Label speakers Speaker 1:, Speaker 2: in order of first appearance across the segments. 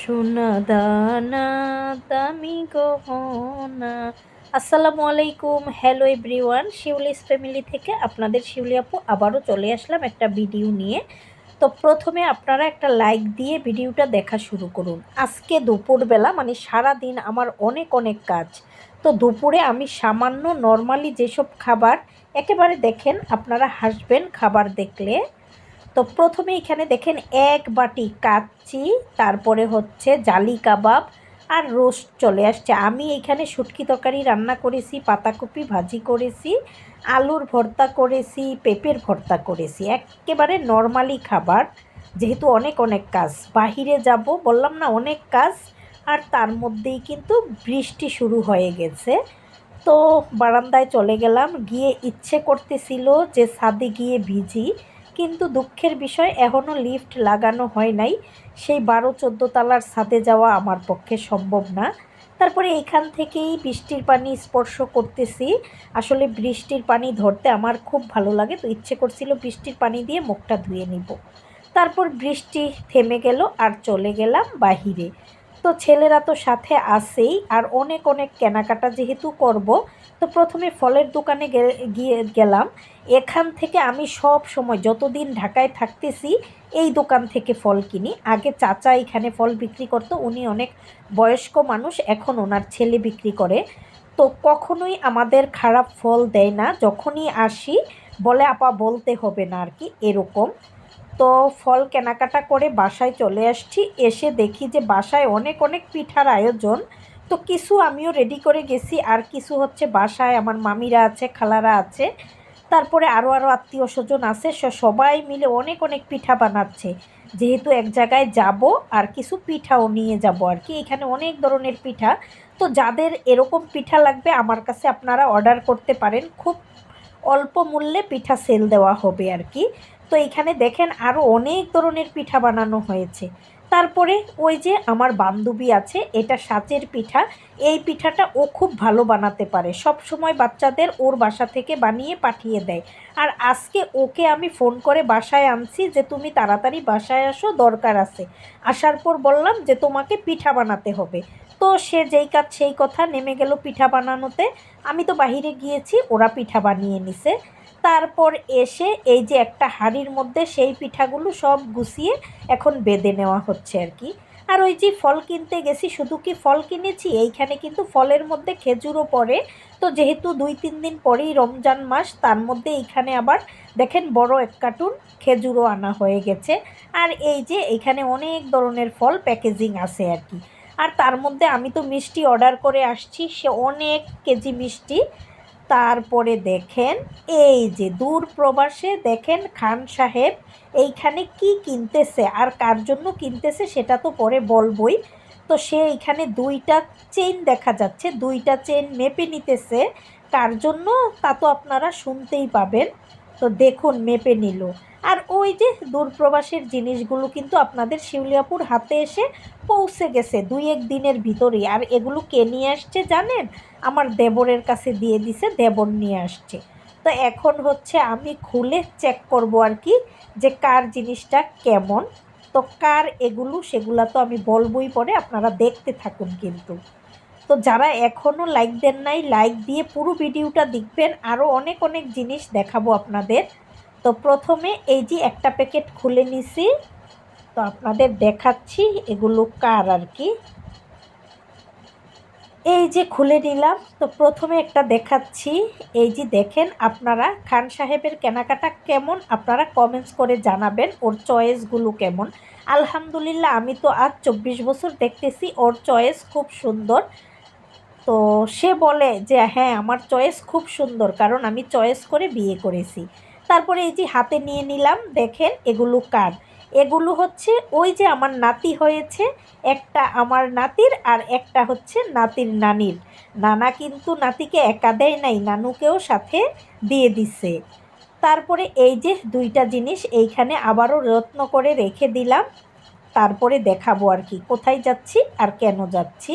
Speaker 1: সোনা দানা, দামি গহনা। আসসালামু আলাইকুম, হ্যালো এভরিওয়ান, শিউলিস ফ্যামিলি থেকে আপনাদের শিউলি আপু আবারও চলে আসলাম একটা ভিডিও নিয়ে। তো প্রথমে আপনারা একটা লাইক দিয়ে ভিডিওটা দেখা শুরু করুন। আজকে দুপুরবেলা মানে সারা দিন আমার অনেক অনেক কাজ। তো দুপুরে আমি সামান্য, নর্মালি যেসব খাবার, একেবারে দেখেন আপনারা হাসবেন, খাবার দেখলে। তো প্রথমে এখানে দেখেন এক বাটি কাচ্চি, তারপরে হচ্ছে জালি কাবাব আর রোস্ট চলে আসছে। আমি এখানে শুটকি তরকারি রান্না করেছি, পাতাকপি ভাজি করেছি, আলুর ভর্তা করেছি, পেঁপের ভর্তা করেছি। একেবারে নর্মালি খাবার, যেহেতু অনেক অনেক কাজ। বাহিরে যাব, বললাম না অনেক কাজ, আর তার মধ্যেই কিন্তু বৃষ্টি শুরু হয়ে গেছে। তো বারান্দায় চলে গেলাম, গিয়ে ইচ্ছে করতেছিল যে ছাদে গিয়ে ভিজি। কিন্তু দুঃখের বিষয় এখনও লিফট লাগানো হয় নাই। সেই বারো চোদ্দ তালার ছাদে যাওয়া আমার পক্ষে সম্ভব না। তারপরে এখান থেকেই বৃষ্টির পানি স্পর্শ করতেছি। আসলে বৃষ্টির পানি ধরতে আমার খুব ভালো লাগে, তো ইচ্ছে করছিল বৃষ্টির পানি দিয়ে মুখটা ধুয়ে নিব। তারপর বৃষ্টি থেমে গেল আর চলে গেলাম বাহিরে। তো ছেলেরা তো সাথে আসেই আর অনেক অনেক কেনাকাটা যেহেতু করব তো প্রথমে ফলের দোকানে গিয়ে গেলাম। এখান থেকে আমি সব সময় যতদিন ঢাকায় থাকতেছি, এই দোকান থেকে ফল কিনি। আগে চাচা এখানে ফল বিক্রি করতো, উনি অনেক বয়স্ক মানুষ, এখন ওনার ছেলে বিক্রি করে। তো কখনোই আমাদের খারাপ ফল দেয় না, যখনই আসি, বলে, আপা, বলতে হবে না আর কি, এরকম। তো ফল কেনাকাটা করে বাসায় চলে আসছি। এসে দেখি যে বাসায় অনেক অনেক পিঠার আয়োজন। তো কিছু আমিও রেডি করে গেছি। আর কিছু হচ্ছে বাসায় আমার মামিরা আছে, খালারা আছে। তারপরে আরও আরও আত্মীয় স্বজন আছে সবাই মিলে অনেক অনেক পিঠা বানাচ্ছে। যেহেতু এক জায়গায় যাব, আর কিছু পিঠাও নিয়ে যাব আর কি। এখানে অনেক ধরনের পিঠা। তো যাদের এরকম পিঠা লাগবে, আমার কাছে আপনারা অর্ডার করতে পারেন। খুব অল্প মূল্যে পিঠা সেল দেওয়া হবে আর কি। তো এখানে দেখেন আরও অনেক ধরনের পিঠা বানানো হয়েছে। তারপরে ওই যে আমার বান্ধবী আছে, এটা সাচের পিঠা। এই পিঠাটা ও খুব ভালো বানাতে পারে। সব সময় বাচ্চাদের ওর বাসা থেকে বানিয়ে পাঠিয়ে দেয়। আর আজকে ওকে আমি ফোন করে বাসায় আনছি যে, তুমি তাড়াতাড়ি বাসায় আসো, দরকার আছে। আসার পর বললাম যে, তোমাকে পিঠা বানাতে হবে। তো সে যেই কাজ, সেই কথা নেমে গেল পিঠা বানানোতে। আমি তো বাহিরে গিয়েছি, ওরা পিঠা বানিয়ে নিছে। তারপর এসে এই যে একটা হাঁড়ির মধ্যে সেই পিঠাগুলো সব গুছিয়ে এখন বেঁধে নেওয়া হচ্ছে আর কি। আর ওই যে ফল কিনতে গেছি, শুধু কি ফল কিনেছি? এইখানে কিন্তু ফলের মধ্যে খেজুরও পড়ে। তো যেহেতু দুই তিন দিন পরেই রমজান মাস, তার মধ্যে এইখানে আবার দেখেন বড় এক কার্টুন খেজুরও আনা হয়ে গেছে। আর এই যে এইখানে অনেক ধরনের ফল প্যাকেজিং আছে আর কি। আর তার মধ্যে আমি তো মিষ্টি অর্ডার করে আসছি, সে অনেক কেজি মিষ্টি। তারপরে দেখেন, এই যে দূর প্রবাসে দেখেন খান সাহেব, এইখানে কি কিনতেছে আর কার জন্য কিনতেছে সেটা তো পরে বলবই। তো সে এইখানে দুইটা চেইন দেখা যাচ্ছে, দুইটা চেইন মেপে নিতেছে। কার জন্য তা তো আপনারা শুনতেই পাবেন। তো দেখুন, মেপে নিল। আর ওই যে দূরপ্রবাসের জিনিসগুলো কিন্তু আপনাদের শিউলিয়াপুর হাতে এসে পৌঁছে গেছে দুই এক দিনের ভিতরেই। আর এগুলো কে নিয়ে আসছে জানেন? আমার দেবরের কাছে দিয়ে দিছে, দেবর নিয়ে আসছে। তো এখন হচ্ছে আমি খুলে চেক করব আর কি যে কার জিনিসটা কেমন। তো কার এগুলো সেগুলো তো আমি বলবই পরে, আপনারা দেখতে থাকুন কিন্তু। তো যারা এখনও লাইক দেন নাই লাইক দিয়ে পুরো ভিডিওটা দেখবেন। আরও অনেক অনেক জিনিস দেখাবো আপনাদের। তো প্রথমে এই যে একটা প্যাকেট খুলে নিছি। তো আপনাদের দেখাচ্ছি এগুলো কার আর কি। এই যে খুলে নিলাম। তো প্রথমে একটা দেখাচ্ছি। এই যে দেখেন আপনারা খান সাহেবের কেনাকাটা কেমন? আপনারা কমেন্টস করে জানাবেন ওর চয়েসগুলো কেমন। আলহামদুলিল্লাহ, আমি তো আজ চব্বিশ বছর দেখতেছি, ওর চয়েস খুব সুন্দর। তো সে বলে যে হ্যাঁ আমার চয়েস খুব সুন্দর, কারণ আমি চয়েস করে বিয়ে করেছি। তারপরে এই যে হাতে নিয়ে নিলাম, দেখেন এগুলো কার? এগুলো হচ্ছে ওই যে আমার নাতি হয়েছে, একটা আমার নাতির আর একটা হচ্ছে নাতির নানির। নানা কিন্তু নাতিকে একা দেয় নাই, নানুকেও সাথে দিয়ে দিছে। তারপরে এই যে দুইটা জিনিস এইখানে আবারও যত্ন করে রেখে দিলাম। তারপরে দেখাবো আর কি, কোথায় যাচ্ছি আর কেন যাচ্ছি।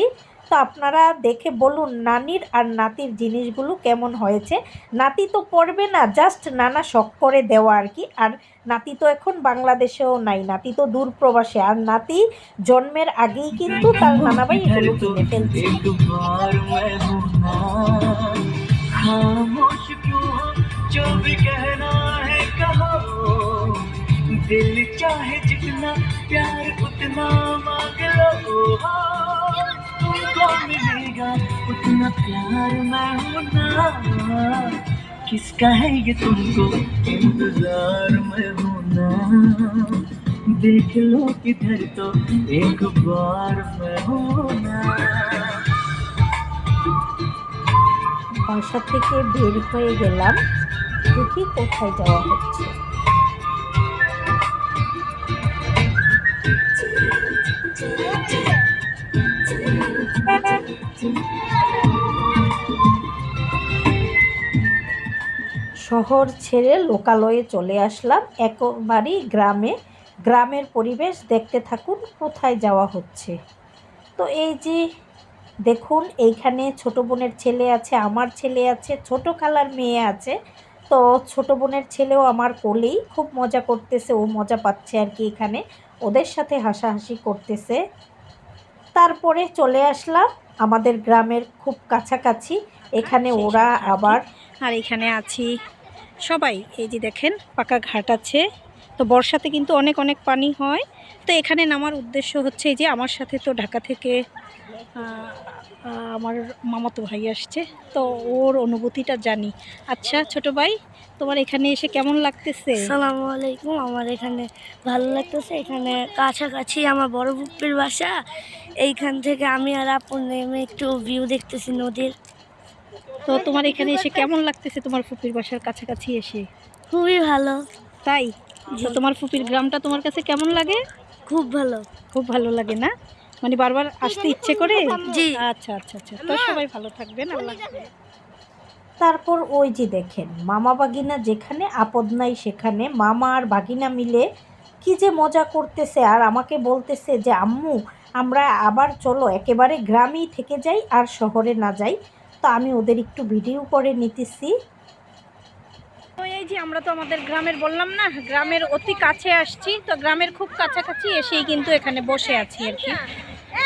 Speaker 1: তো আপনারা দেখে বলুন নানির আর নাতির জিনিসগুলো কেমন হয়েছে নাতি তো পড়বে না জাস্ট নানা শখ করে দেওয়া আর কি আর নাতি তো এখন বাংলাদেশেও নাই নাতি তো দূর প্রবাসে আর নাতি জন্মের আগেই কিন্তু তার নানাবাই এগুলো কিনে ফেলছে
Speaker 2: एक बार मैं हूँ ना खामोश क्यों हो जो भी कहना है कहो दिल चाहे जितना प्यार उतना मांग लो तुमको मिलेगा उतना प्यार मैं हूँ ना किसका है ये तुमको इंतजार में हूँ ना देख लो किधर तो एक बार मैं हूँ ना
Speaker 1: বাসা থেকে বের হয়ে গেলাম দেখি কোথায় যাওয়া হচ্ছে শহর ছেড়ে লোকালয়ে চলে আসলাম। একবারই গ্রামে। গ্রামের পরিবেশ দেখতে থাকুন, কোথায় যাওয়া হচ্ছে। তো এই যে দেখুন, এইখানে ছোট বোনের ছেলে আছে, আমার ছেলে আছে, ছোট খালার মেয়ে আছে। তো ছোট বোনের ছেলেও আমার কোলেই খুব মজা করতেছে, ও মজা পাচ্ছে আর কি এখানে। ওদের সাথে হাসাহাসি করতেছে। তারপরে চলে আসলাম। আমাদের গ্রামের খুব কাছাকাছি। এখানে ওরা আবার
Speaker 3: আর এখানে আছি সবাই। এই যে দেখেন পাকা ঘাট আছে। তো বর্ষাতে কিন্তু অনেক অনেক পানি হয়। তো এখানে নামার উদ্দেশ্য হচ্ছে এই যে আমার সাথে তো ঢাকা থেকে আমার মামাতো ভাই আসছে তো ওর অনুভূতিটা জানি। আচ্ছা ছোট ভাই তোমার এখানে এসে কেমন লাগতেছে?
Speaker 4: আসসালামু আলাইকুম আমার এখানে ভালো লাগতেছে। এখানে কাছাকাছি আমার বড় বুপির বাসা। এইখান থেকে আমি আর আপন নেমে একটু ভিউ দেখতেছি নদীর।
Speaker 3: তো তোমার এখানে এসে কেমন লাগতেছে তোমার ফুপির বাসার কাছাকাছি এসে?
Speaker 4: খুবই ভালো।
Speaker 3: তাই? তোমার ফুপির গ্রামটা তোমার কাছে কেমন লাগে?
Speaker 4: খুব ভালো।
Speaker 3: খুব ভালো লাগে না? মানে বারবার আসতে ইচ্ছে করে?
Speaker 4: জি।
Speaker 3: আচ্ছা আচ্ছা আচ্ছা। তো সবাই ভালো থাকবেন আল্লাহ
Speaker 1: তারপর ওই যে দেখেন মামা বাগিনা যেখানে আপদ নাই সেখানে মামা আর বাগিনা মিলে কি যে মজা করতেছে আর আমাকে বলতেছে যে আম্মু আমরা আবার চলো একেবারে গ্রামেই থেকে যাই আর শহরে না যাই। তো আমি ওদের একটু ভিডিও করে নিতেছি।
Speaker 3: এই যে আমরা তো আমাদের গ্রামের বললাম না, গ্রামের অতি কাছে আসছি, তো গ্রামের খুব কাছাকাছি এসেই কিন্তু এখানে বসে আছি আর কি।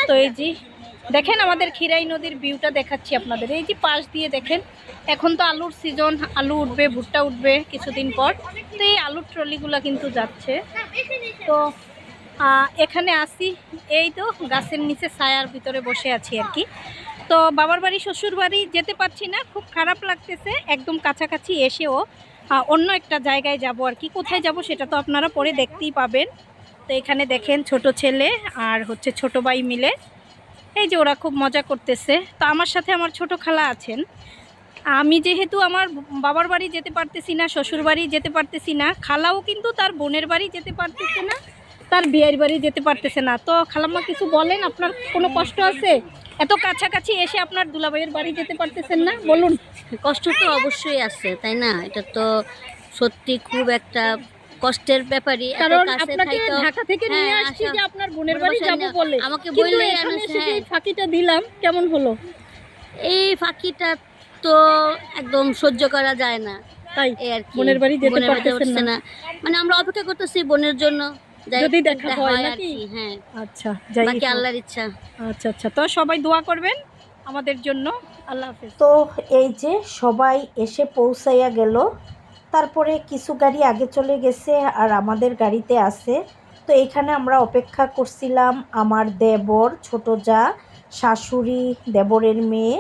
Speaker 3: তো এই যে, দেখেন আমাদের খিরাই নদীর ভিউটা দেখাচ্ছি আপনাদের। এই যে পাশ দিয়ে দেখেন, এখন তো আলুর সিজন আলু উঠবে, ভুট্টা উঠবে কিছুদিন পর। তো এই আলুর ট্রলিগুলো কিন্তু যাচ্ছে। তো এখানে আসি, এই তো গাছের নিচে ছায়ার ভিতরে বসে আছি আর কি। তো বাবার বাড়ি শ্বশুর বাড়ি যেতে পারছি না, খুব খারাপ লাগতেছে, একদম কাছাকাছি এসেও। অন্য একটা জায়গায় যাব আর কি। কোথায় যাব সেটা তো আপনারা পরে দেখতেই পাবেন। তো এখানে দেখেন ছোট ছেলে আর হচ্ছে ছোট ভাই মিলে। এই যে ওরা খুব মজা করতেছে। তো আমার সাথে আমার ছোট খালা আছেন। আমি যেহেতু আমার বাবার বাড়ি যেতে পারতেছি না, শ্বশুর বাড়ি যেতে পারতেছি না, খালাও কিন্তু তার বোনের বাড়ি যেতে পারতেছে না, তার বিয়ের বাড়ি যেতে পারতেছে না। তো খালাম্মা কিছু বলেন? আপনার কোনো কষ্ট আছে? এত কাছাকাছি এসে আপনার দুলাভাইয়ের বাড়ি যেতে পারতেছেন না? বলুন।
Speaker 5: কষ্ট তো অবশ্যই আছে তাই না? এটা তো সত্যি খুব একটা কষ্টের ব্যাপারই।
Speaker 3: কারণ আপনাকে ঢাকা থেকে নিয়ে
Speaker 5: হ্যাঁ,
Speaker 3: আসছি যে আপনার বোনের বাড়ি যাব বলে।
Speaker 5: আমাকে
Speaker 3: বললে
Speaker 5: হ্যাঁ।
Speaker 3: ফাঁকিটা দিলাম কেমন হলো?
Speaker 5: এই ফাঁকিটা তো একদম সহ্য করা যায় না।
Speaker 3: তাই?
Speaker 5: আর কি।
Speaker 3: বোনের বাড়ি যেতে পারতেছেন না।
Speaker 5: মানে আমরা অপেক্ষা করতেছি বোনের জন্য।
Speaker 3: যদি দেখা হয় নাকি?
Speaker 5: হ্যাঁ।
Speaker 3: আচ্ছা যাই
Speaker 5: বাকি আল্লাহর ইচ্ছা।
Speaker 3: আচ্ছা আচ্ছা। তো সবাই দোয়া করবেন আমাদের জন্য। আল্লাহ হাফেজ।
Speaker 1: তো এই যে সবাই এসে পৌঁছাইয়া গেল তারপরে কিছু গাড়ি আগে চলে গেছে আর আমাদের গাড়িতে আছে। তো এখানে আমরা অপেক্ষা করছিলাম আমার দেবর ছোট যা শাশুড়ি দেবরের মেয়ে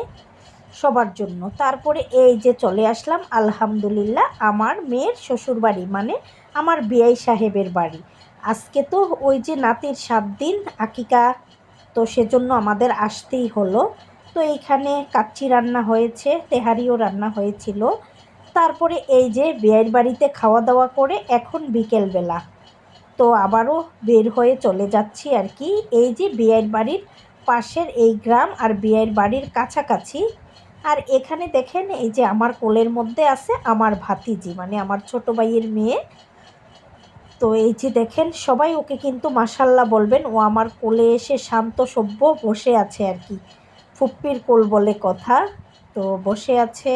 Speaker 1: সবার জন্য। তারপরে এই যে চলে আসলাম আলহামদুলিল্লাহ আমার মেয়ের শ্বশুর বাড়ি মানে আমার বিয়াই সাহেবের বাড়ি। আজকে তো ওই যে নাতির সাত দিন, আকিকা তো সেজন্য আমাদের আসতেই হলো। তো এইখানে কাচ্চি রান্না হয়েছে, তেহারিও রান্না হয়েছিল। তারপরে এই যে বিয়ের বাড়িতে খাওয়া দাওয়া করে এখন বিকেলবেলা। তো আবারও বের হয়ে চলে যাচ্ছি আর কি। এই যে বিয়ের বাড়ির পাশের এই গ্রাম আর বিয়ের বাড়ির কাছাকাছি। আর এখানে দেখেন এই যে আমার কোলের মধ্যে আছে আমার ভাতিজি মানে আমার ছোট ভাইয়ের মেয়ে। তো এই যে দেখেন, সবাই ওকে কিন্তু মাসাল্লাহ বলবেন। ও আমার কোলে এসে শান্ত, সভ্য বসে আছে আর কি। ফুপ্পির কোল বলে কথা। তো বসে আছে।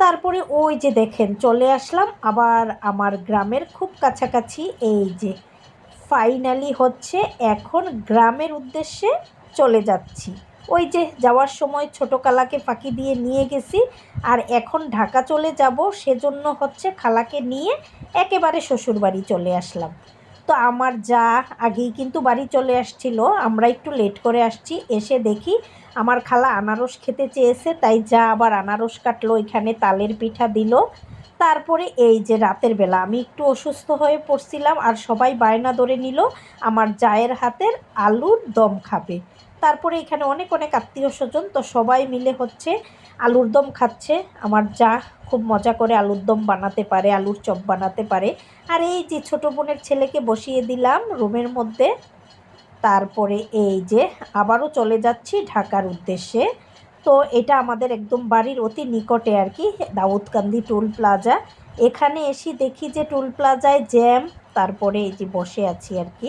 Speaker 1: তারপরে ওই যে দেখেন, চলে আসলাম আবার আমার গ্রামের খুব কাছাকাছি। এই যে ফাইনালি হচ্ছে, এখন গ্রামের উদ্দেশ্যে চলে যাচ্ছি। ওই যে যাওয়ার সময় ছোটো কালাকে ফাঁকি দিয়ে নিয়ে গেছি, আর এখন ঢাকা চলে যাব, সেজন্য হচ্ছে খালাকে নিয়ে একেবারে শ্বশুরবাড়ি চলে আসলাম। তো আমার যা আগেই কিন্তু বাড়ি চলে আসছিল, আমরা একটু লেট করে আসছি, এসে দেখি আমার খালা আনারস খেতে চেয়েছে, তাই যা আবার আনারস কাটলো, এখানে তালের পিঠা দিল। তারপরে এই যে রাতের বেলা, আমি একটু অসুস্থ হয়ে পড়ছিলাম, আর সবাই বায়না ধরে নিল, আমার জায়ের হাতের আলুর দম খাবে। তারপরে এখানে অনেক অনেক আত্মীয় স্বজন, তো সবাই মিলে হচ্ছে আলুর দম খাচ্ছে। আমার যা খুব মজা করে আলুর দম বানাতে পারে, আলুর চপ বানাতে পারে। আর এই যে ছোটো বোনের ছেলেকে বসিয়ে দিলাম রুমের মধ্যে, তারপরে এই যে আবারও চলে যাচ্ছি ঢাকার উদ্দেশ্যে। তো এটা আমাদের একদম বাড়ির অতি নিকটে আর কি, দাউদকান্দি টোল প্লাজা। এখানে এসে দেখি যে টোল প্লাজায় জ্যাম, তারপরে এই যে বসে আছি আর কি।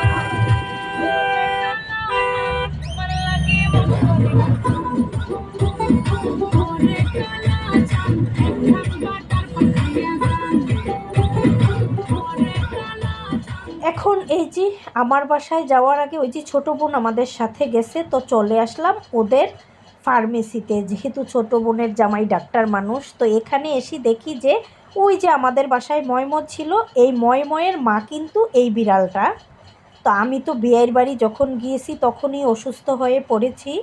Speaker 1: এই যে আমার বাসায় যাওয়ার আগে ওই যে ছোটো বোন আমাদের সাথে গেছে, তো চলে আসলাম ওদের ফার্মেসিতে। যেহেতু ছোটো বোনের জামাই ডাক্তার মানুষ, তো এখানে এসে দেখি যে ওই যে আমাদের বাসায় ময়মদ ছিল, এই ময়ময়ের মা কিন্তু এই বিড়ালটা। তো আমি তো বিয়ের বাড়ি যখন গিয়েছি তখনই অসুস্থ হয়ে পড়েছি,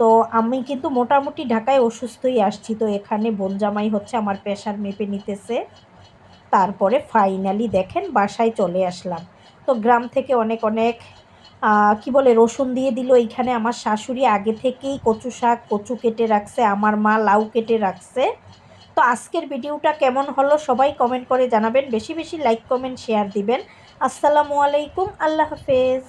Speaker 1: তো আমি কিন্তু মোটামুটি ঢাকায় অসুস্থই আসছি। তো এখানে বোন জামাই হচ্ছে আমার প্রেশার মেপে নিতেছে। তারপরে ফাইনালি দেখেন বাসায় চলে আসলাম। তো গ্রাম থেকে অনেক অনেক কি বলে, রসুন দিয়ে দিল এইখানে আমার শাশুড়ি। আগে থেকেই কচু শাক কচু কেটে রাখছে, আমার মা লাউ কেটে রাখছে। তো আজকের ভিডিওটা কেমন হলো সবাই কমেন্ট করে জানাবেন। বেশি বেশি লাইক কমেন্ট শেয়ার দিবেন। আসসালামু আলাইকুম, আল্লাহ হাফেজ।